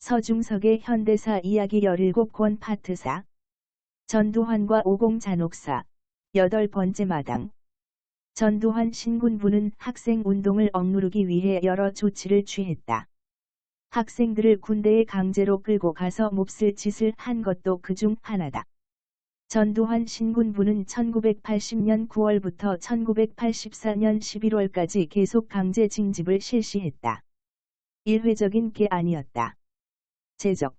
서중석의 현대사 이야기 17권 파트 4 전두환과 오공 잔혹사 여덟 번째 마당 전두환 신군부는 학생 운동을 억누르기 위해 여러 조치를 취했다. 학생들을 군대에 강제로 끌고 가서 몹쓸 짓을 한 것도 그중 하나다. 전두환 신군부는 1980년 9월부터 1984년 11월까지 계속 강제 징집을 실시했다. 일회적인 게 아니었다. 제적,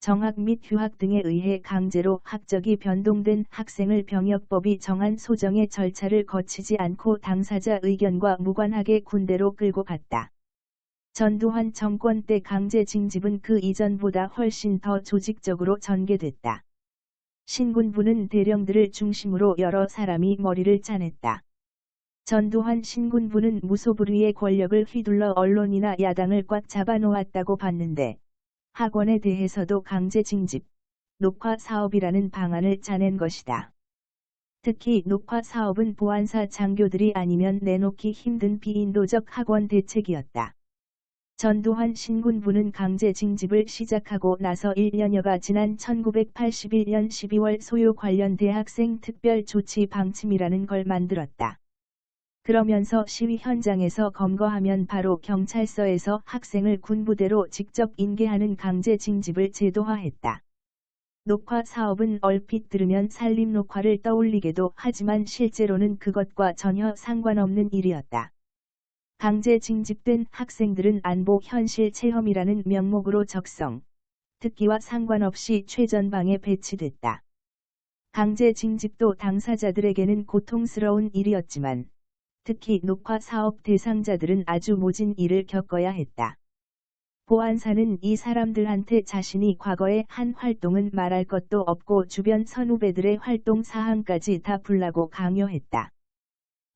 정학 및 휴학 등에 의해 강제로 학적이 변동된 학생을 병역법이 정한 소정의 절차를 거치지 않고 당사자 의견과 무관하게 군대로 끌고 갔다. 전두환 정권 때 강제 징집은 그 이전보다 훨씬 더 조직적으로 전개됐다. 신군부는 대령들을 중심으로 여러 사람이 머리를 짜냈다. 전두환 신군부는 무소불위의 권력을 휘둘러 언론이나 야당을 꽉 잡아놓았다고 봤는데 학원에 대해서도 강제 징집, 녹화 사업이라는 방안을 짜낸 것이다. 특히 녹화 사업은 보안사 장교들이 아니면 내놓기 힘든 비인도적 학원 대책이었다. 전두환 신군부는 강제 징집을 시작하고 나서 1년여가 지난 1981년 12월 소요 관련 대학생 특별 조치 방침이라는 걸 만들었다. 그러면서 시위 현장에서 검거하면 바로 경찰서에서 학생을 군부대로 직접 인계하는 강제 징집을 제도화했다. 녹화 사업은 얼핏 들으면 산림 녹화를 떠올리게도 하지만 실제로는 그것과 전혀 상관없는 일이었다. 강제 징집된 학생들은 안보 현실 체험이라는 명목으로 적성, 특기와 상관없이 최전방에 배치됐다. 강제 징집도 당사자들에게는 고통스러운 일이었지만 특히 녹화 사업 대상자들은 아주 모진 일을 겪어야 했다. 보안사는 이 사람들한테 자신이 과거에 한 활동은 말할 것도 없고 주변 선후배들의 활동 사항까지 다 불라고 강요했다.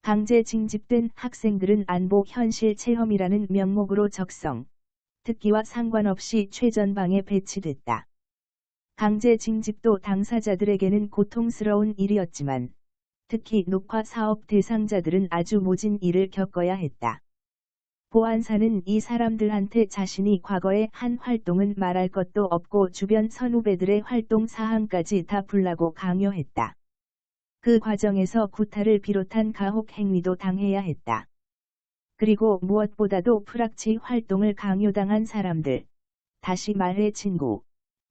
강제 징집된 학생들은 안보 현실 체험이라는 명목으로 적성, 특기와 상관없이 최전방에 배치됐다. 강제 징집도 당사자들에게는 고통스러운 일이었지만 특히 녹화 사업 대상자들은 아주 모진 일을 겪어야 했다. 보안사는 이 사람들한테 자신이 과거에 한 활동은 말할 것도 없고 주변 선후배들의 활동 사항까지 다 불라고 강요했다. 그 과정에서 구타를 비롯한 가혹 행위도 당해야 했다. 그리고 무엇보다도 프락치 활동을 강요당한 사람들, 다시 말해 친구,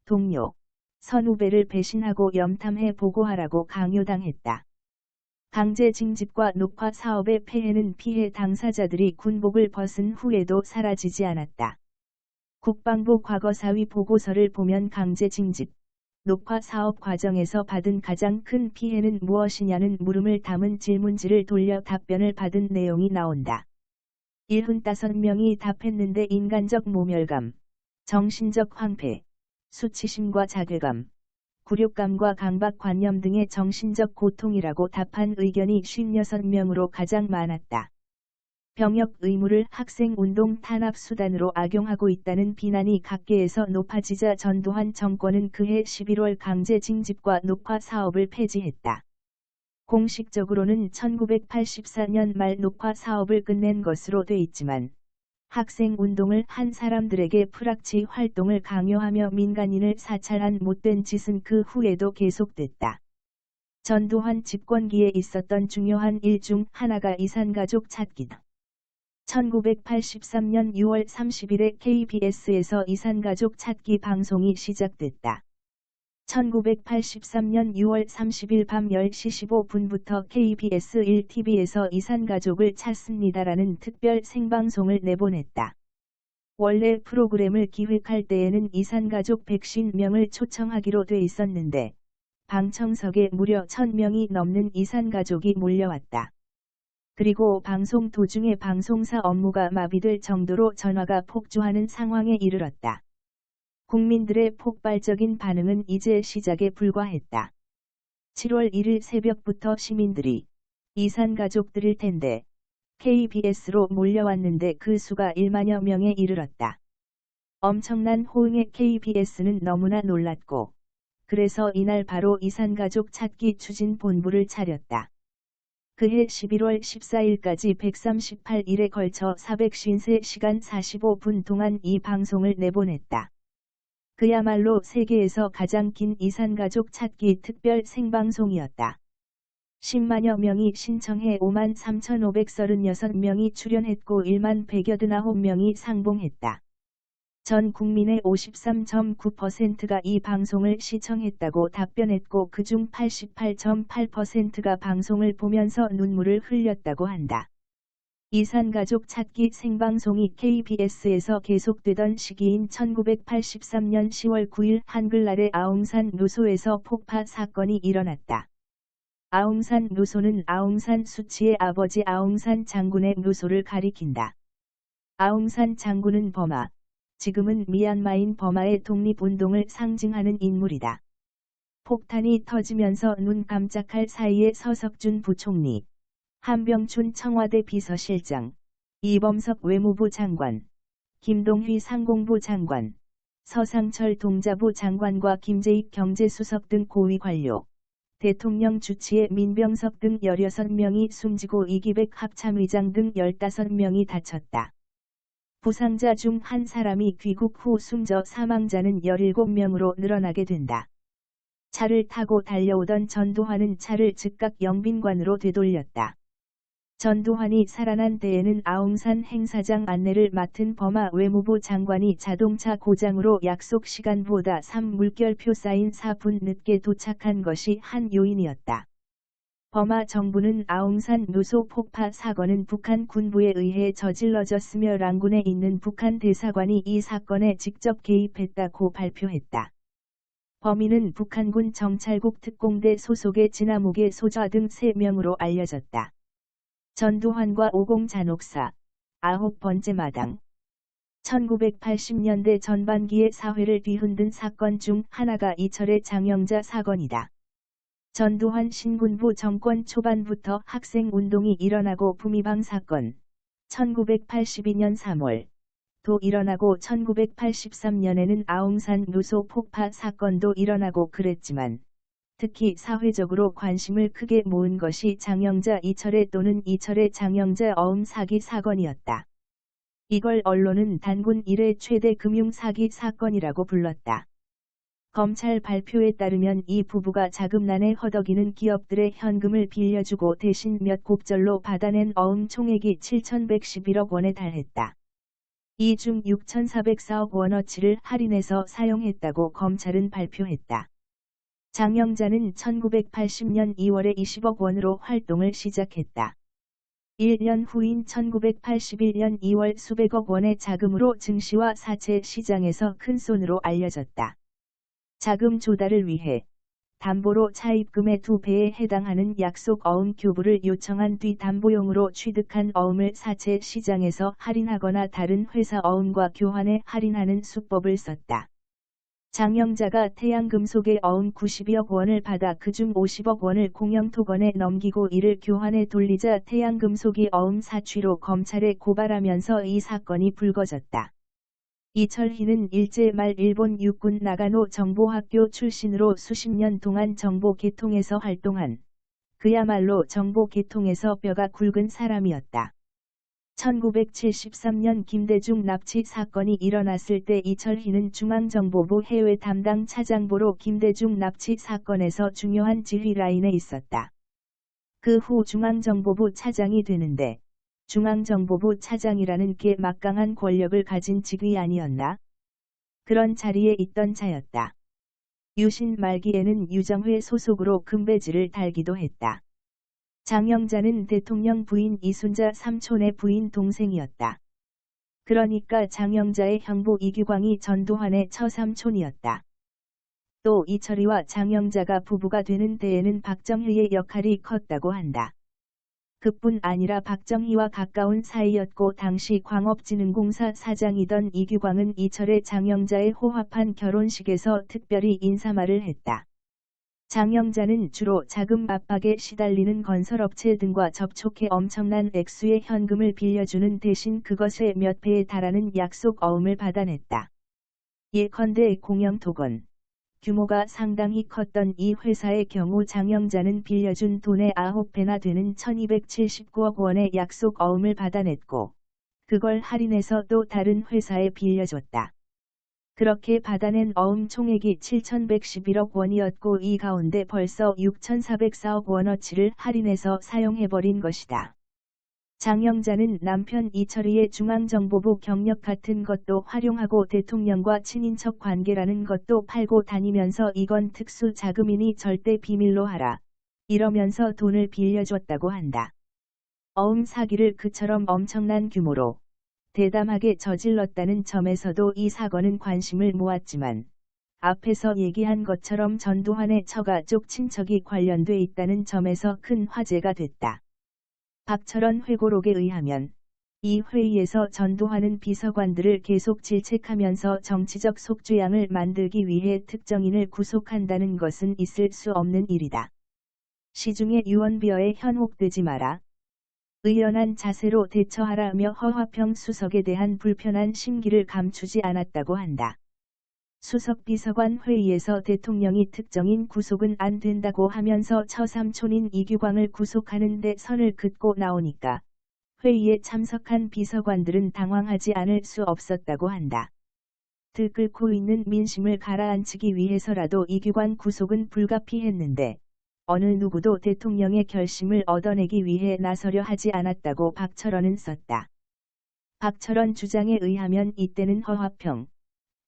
동료, 선후배를 배신하고 염탐해 보고하라고 강요당했다. 강제 징집과 녹화 사업의 폐해는 피해 당사자들이 군복을 벗은 후에도 사라지지 않았다. 국방부 과거사위 보고서를 보면 강제 징집, 녹화 사업 과정에서 받은 가장 큰 피해는 무엇이냐는 물음을 담은 질문지를 돌려 답변을 받은 내용이 나온다. 75명이 답했는데 인간적 모멸감, 정신적 황폐, 수치심과 자괴감, 굴욕감과 강박관념 등의 정신적 고통이라고 답한 의견이 56명으로 가장 많았다. 병역 의무를 학생운동 탄압수단으로 악용하고 있다는 비난이 각계에서 높아지자 전두환 정권은 그해 11월 강제 징집과 녹화 사업을 폐지했다. 공식적으로는 1984년 말 녹화 사업을 끝낸 것으로 돼 있지만 학생 운동을 한 사람들에게 프락치 활동을 강요하며 민간인을 사찰한 못된 짓은 그 후에도 계속됐다. 전두환 집권기에 있었던 중요한 일 중 하나가 이산가족 찾기다. 1983년 6월 30일에 KBS에서 이산가족 찾기 방송이 시작됐다. 1983년 6월 30일 밤 10시 15분부터 KBS 1TV에서 이산가족을 찾습니다라는 특별 생방송을 내보냈다. 원래 프로그램을 기획할 때에는 이산가족 150명을 초청하기로 돼 있었는데 방청석에 무려 1000명이 넘는 이산가족이 몰려왔다. 그리고 방송 도중에 방송사 업무가 마비될 정도로 전화가 폭주하는 상황에 이르렀다. 국민들의 폭발적인 반응은 이제 시작에 불과했다. 7월 1일 새벽부터 시민들이 이산 가족들일 텐데 KBS로 몰려왔는데 그 수가 1만여 명에 이르렀다. 엄청난 호응에 KBS는 너무나 놀랐고 그래서 이날 바로 이산 가족 찾기 추진 본부를 차렸다. 그해 11월 14일까지 138일에 걸쳐 453시간 45분 동안 이 방송을 내보냈다. 그야말로 세계에서 가장 긴 이산가족 찾기 특별 생방송이었다. 10만여 명이 신청해 5만 3,536명이 출연했고 1만 189명이 상봉했다. 전 국민의 53.9%가 이 방송을 시청했다고 답변했고 그중 88.8%가 방송을 보면서 눈물을 흘렸다고 한다. 이산가족 찾기 생방송이 KBS에서 계속되던 시기인 1983년 10월 9일 한글날의 아웅산 누소에서 폭파 사건이 일어났다. 아웅산 누소는 아웅산 수치의 아버지 아웅산 장군의 누소를 가리킨다. 아웅산 장군은 버마, 지금은 미얀마인 버마의 독립운동을 상징하는 인물이다. 폭탄이 터지면서 눈 깜짝할 사이에 서석준 부총리, 한병춘 청와대 비서실장, 이범석 외무부 장관, 김동휘 상공부 장관, 서상철 동자부 장관과 김재익 경제수석 등 고위 관료, 대통령 주치의 민병섭 등 16명이 숨지고 이기백 합참의장 등 15명이 다쳤다. 부상자 중 한 사람이 귀국 후 숨져 사망자는 17명으로 늘어나게 된다. 차를 타고 달려오던 전두환은 차를 즉각 영빈관으로 되돌렸다. 전두환이 살아난 데에는 아웅산 행사장 안내를 맡은 버마 외무부 장관이 자동차 고장으로 약속 시간보다 3물결표 쌓인 4분 늦게 도착한 것이 한 요인이었다. 버마 정부는 아웅산 누소 폭파 사건은 북한 군부에 의해 저질러졌으며 랑군에 있는 북한 대사관이 이 사건에 직접 개입했다고 발표했다. 범인은 북한군 정찰국 특공대 소속의 진화목의 소좌 등 3명으로 알려졌다. 전두환과 오공 잔혹사, 아홉 번째 마당. 1980년대 전반기의 사회를 뒤흔든 사건 중 하나가 이철의 장영자 사건이다. 전두환 신군부 정권 초반부터 학생 운동이 일어나고 부미방 사건, 1982년 3월, 도 일어나고 1983년에는 아웅산 누소 폭파 사건도 일어나고 그랬지만, 특히 사회적으로 관심을 크게 모은 것이 장영자 이철의 또는 이철의 장영자 어음 사기 사건이었다. 이걸 언론은 단군 이래 최대 금융 사기 사건이라고 불렀다. 검찰 발표에 따르면 이 부부가 자금난에 허덕이는 기업들의 현금을 빌려주고 대신 몇 곡절로 받아낸 어음 총액이 7,111억 원에 달했다. 이 중 6,404억 원어치를 할인해서 사용했다고 검찰은 발표했다. 장영자는 1980년 2월에 20억 원으로 활동을 시작했다. 1년 후인 1981년 2월 수백억 원의 자금으로 증시와 사채 시장에서 큰 손으로 알려졌다. 자금 조달을 위해 담보로 차입금의 두 배에 해당하는 약속 어음 교부를 요청한 뒤 담보용으로 취득한 어음을 사채 시장에서 할인하거나 다른 회사 어음과 교환해 할인하는 수법을 썼다. 장영자가 태양금속에 어음 92억 원을 받아 그중 50억 원을 공영토건에 넘기고 이를 교환해 돌리자 태양금속이 어음 사취로 검찰에 고발하면서 이 사건이 불거졌다. 이철희는 일제 말 일본 육군 나가노 정보학교 출신으로 수십 년 동안 정보 계통에서 활동한 그야말로 정보 계통에서 뼈가 굵은 사람이었다. 1973년 김대중 납치 사건이 일어났을 때 이철희는 중앙정보부 해외 담당 차장보로 김대중 납치 사건에서 중요한 지휘 라인에 있었다. 그 후 중앙정보부 차장이 되는데 중앙정보부 차장이라는 게 막강한 권력을 가진 직위 아니었나? 그런 자리에 있던 자였다. 유신 말기에는 유정회 소속으로 금배지를 달기도 했다. 장영자는 대통령 부인 이순자 삼촌의 부인 동생이었다. 그러니까 장영자의 형부 이규광이 전두환의 처삼촌이었다. 또 이철이와 장영자가 부부가 되는 데에는 박정희의 역할이 컸다고 한다. 그뿐 아니라 박정희와 가까운 사이였고 당시 광업진흥공사 사장이던 이규광은 이철의 장영자의 호합한 결혼식에서 특별히 인사말을 했다. 장영자는 주로 자금 압박에 시달리는 건설업체 등과 접촉해 엄청난 액수의 현금을 빌려주는 대신 그것의 몇 배에 달하는 약속 어음을 받아냈다. 예컨대 공영토건 규모가 상당히 컸던 이 회사의 경우 장영자는 빌려준 돈의 9배나 되는 1279억 원의 약속 어음을 받아냈고 그걸 할인해서 또 다른 회사에 빌려줬다. 그렇게 받아낸 어음 총액이 7,111억 원이었고 이 가운데 벌써 6,404억 원어치를 할인해서 사용해버린 것이다. 장영자는 남편 이철희의 중앙정보부 경력 같은 것도 활용하고 대통령과 친인척 관계라는 것도 팔고 다니면서 이건 특수 자금이니 절대 비밀로 하라. 이러면서 돈을 빌려줬다고 한다. 어음 사기를 그처럼 엄청난 규모로 대담하게 저질렀다는 점에서도 이 사건은 관심을 모았지만 앞에서 얘기한 것처럼 전두환의 처가 쪽 친척이 관련돼 있다는 점에서 큰 화제가 됐다. 박철원 회고록에 의하면 이 회의에서 전두환은 비서관들을 계속 질책하면서 정치적 속주양을 만들기 위해 특정인을 구속한다는 것은 있을 수 없는 일이다. 시중에 유언비어에 현혹되지 마라. 의연한 자세로 대처하라며 허화평 수석에 대한 불편한 심기를 감추지 않았다고 한다. 수석 비서관 회의에서 대통령이 특정인 구속은 안 된다고 하면서 처삼촌인 이규광을 구속하는 데 선을 긋고 나오니까 회의에 참석한 비서관들은 당황하지 않을 수 없었다고 한다. 들끓고 있는 민심을 가라앉히기 위해서라도 이규광 구속은 불가피했는데 어느 누구도 대통령의 결심을 얻어내기 위해 나서려 하지 않았다고 박철원은 썼다. 박철원 주장에 의하면 이때는 허화평,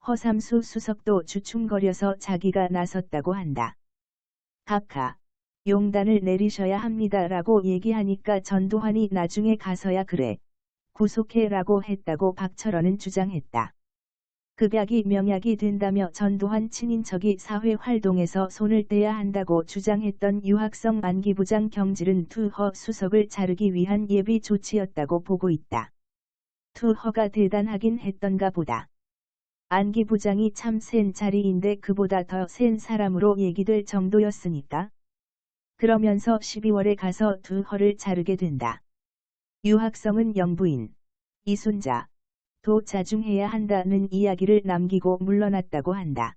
허삼수 수석도 주춤거려서 자기가 나섰다고 한다. 각하, 용단을 내리셔야 합니다라고 얘기하니까 전두환이 나중에 가서야 그래. 구속해라고 했다고 박철원은 주장했다. 급약이 명약이 된다며 전두환 친인척이 사회활동에서 손을 떼야 한다고 주장했던 유학성 안기부장 경질은 투허 수석을 자르기 위한 예비 조치였다고 보고 있다. 투허가 대단하긴 했던가 보다. 안기 부장이 참 센 자리인데 그보다 더 센 사람으로 얘기될 정도였으니까. 그러면서 12월에 가서 투허를 자르게 된다. 유학성은 영부인, 이순자, 도 자중해야 한다는 이야기를 남기고 물러났다고 한다.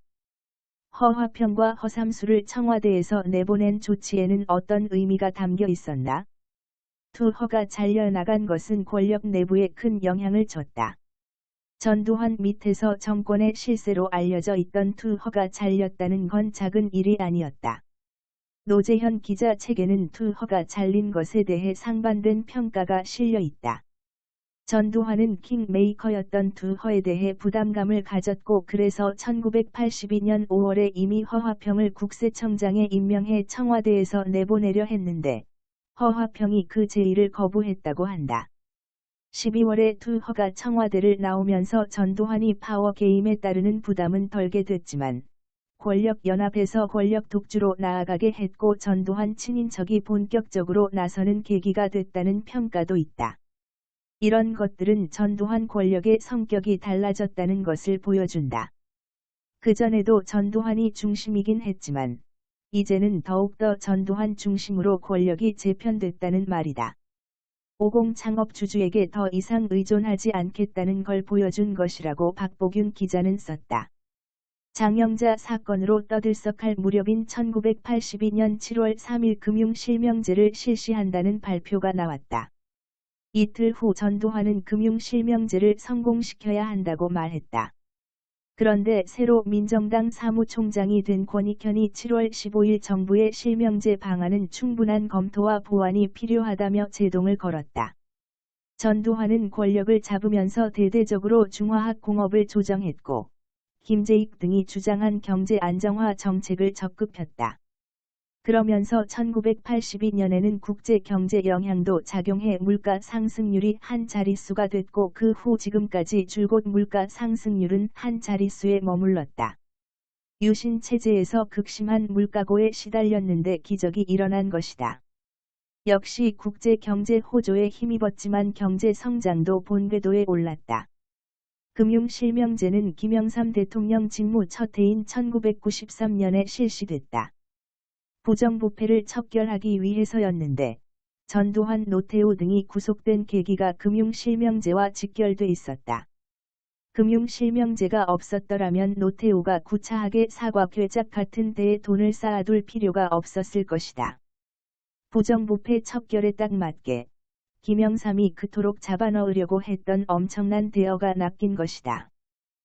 허화평과 허삼수를 청와대에서 내보낸 조치에는 어떤 의미가 담겨 있었나? 투허가 잘려나간 것은 권력 내부에 큰 영향을 줬다. 전두환 밑에서 정권의 실세로 알려져 있던 투허가 잘렸다는 건 작은 일이 아니었다. 노재현 기자 책에는 투허가 잘린 것에 대해 상반된 평가가 실려 있다. 전두환은 킹메이커였던 두 허에 대해 부담감을 가졌고 그래서 1982년 5월에 이미 허화평을 국세청장에 임명해 청와대에서 내보내려 했는데 허화평이 그 제의를 거부했다고 한다. 12월에 두 허가 청와대를 나오면서 전두환이 파워 게임에 따르는 부담은 덜게 됐지만 권력 연합에서 권력 독주로 나아가게 했고 전두환 친인척이 본격적으로 나서는 계기가 됐다는 평가도 있다. 이런 것들은 전두환 권력의 성격이 달라졌다는 것을 보여준다. 그전에도 전두환이 중심이긴 했지만 이제는 더욱더 전두환 중심으로 권력이 재편됐다는 말이다. 오공 창업 주주에게 더 이상 의존하지 않겠다는 걸 보여준 것이라고 박보균 기자는 썼다. 장영자 사건으로 떠들썩할 무렵인 1982년 7월 3일 금융실명제를 실시한다는 발표가 나왔다. 이틀 후 전두환은 금융실명제를 성공시켜야 한다고 말했다. 그런데 새로 민정당 사무총장이 된 권익현이 7월 15일 정부의 실명제 방안은 충분한 검토와 보완이 필요하다며 제동을 걸었다. 전두환은 권력을 잡으면서 대대적으로 중화학 공업을 조정했고 김재익 등이 주장한 경제 안정화 정책을 적극 폈다. 그러면서 1982년에는 국제 경제 영향도 작용해 물가 상승률이 한 자릿수가 됐고 그 후 지금까지 줄곧 물가 상승률은 한 자릿수에 머물렀다. 유신 체제에서 극심한 물가고에 시달렸는데 기적이 일어난 것이다. 역시 국제 경제 호조에 힘입었지만 경제 성장도 본궤도에 올랐다. 금융 실명제는 김영삼 대통령 직무 첫 해인 1993년에 실시됐다. 부정부패를 척결하기 위해서였는데 전두환 노태우 등이 구속된 계기가 금융실명제와 직결돼 있었다. 금융실명제가 없었더라면 노태우가 구차하게 사과 괴작 같은 데에 돈을 쌓아둘 필요가 없었을 것이다. 부정부패 척결에 딱 맞게 김영삼이 그토록 잡아넣으려고 했던 엄청난 대어가 낚인 것이다.